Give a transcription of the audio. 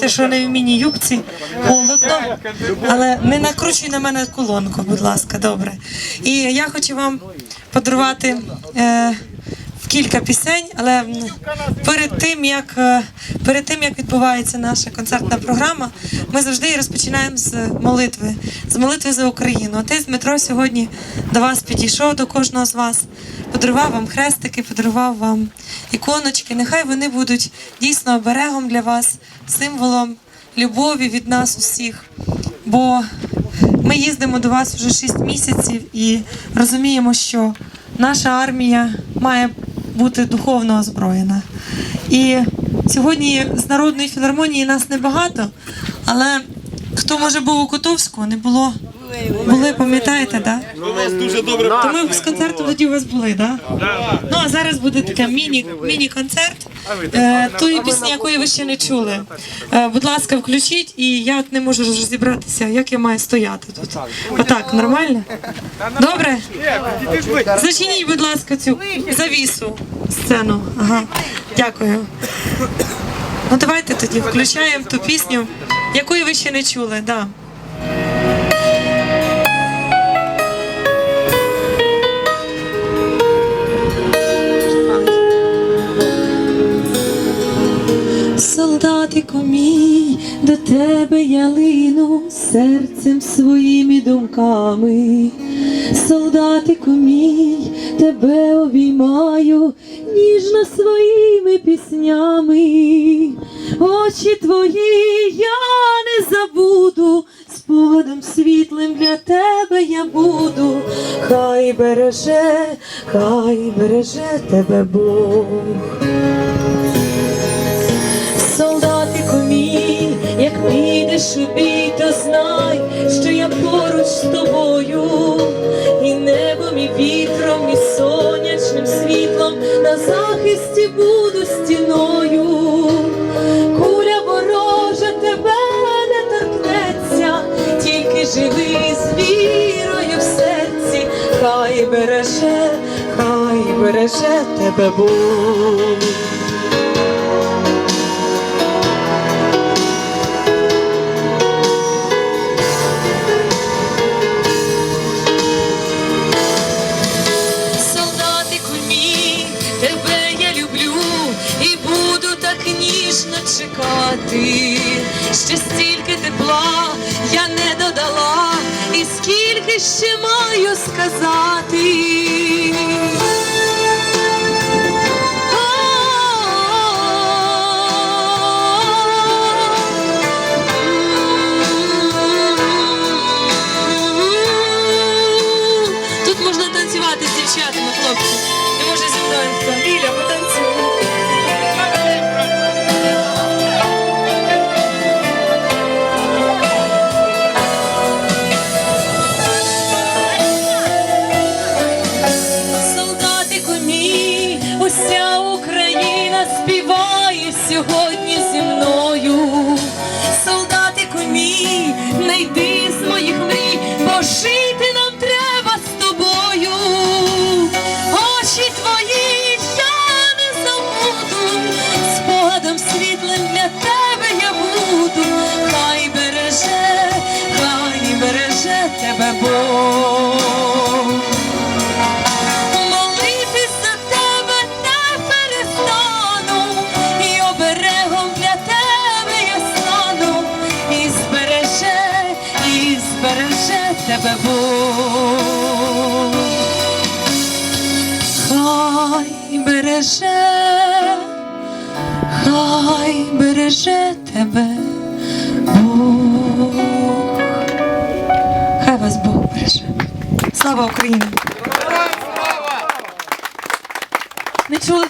Те, що не в міні-юбці, холодно, але не накручуй на мене колонку, будь ласка, добре. І я хочу вам подарувати е, кілька пісень, але перед тим, як, е, перед тим, як відбувається наша концертна програма, ми завжди розпочинаємо з молитви, з молитви за Україну. Отець Дмитро сьогодні до вас підійшов, до кожного з вас, подарував вам хрестики, подарував вам іконочки. Нехай вони будуть дійсно оберегом для вас, символом любові від нас усіх. Бо ми їздимо до вас вже 6 місяців і розуміємо, що наша армія має бути духовно озброєна. І сьогодні з народної філармонії нас небагато, але хто може був у Котовську, не було. Були, пам'ятаєте, так? У нас дуже добре. То ми з концерту тоді у вас були, так? Ну а зараз буде таке міні, міні-концерт е, тої пісні, якої ви ще не чули. Е, будь ласка, включіть, і я от не можу розібратися, як я маю стояти тут. Отак, нормально? Добре? Зачиніть, будь ласка, цю завісу сцену. Ага, дякую. Ну давайте тоді включаємо ту пісню, якої ви ще не чули. Да. Солдатику мій, до тебе я лину серцем своїми думками. Солдатику мій, тебе обіймаю ніжно своїми піснями. Очі твої я не забуду, спогадом світлим для тебе я буду. Хай береже, хай береже тебе Бог. Захисті буду стіною. Куля ворожа тебе не торкнеться, тільки живи з вірою в серці, хай береже, хай береже тебе Бог. Чекати. Ще стільки тепла я не додала, і скільки ще маю сказати. Сьогодні зі мною. Тебе був, Хай береже, хай береже тебе Бог. Хай вас Бог береже. Слава Україні!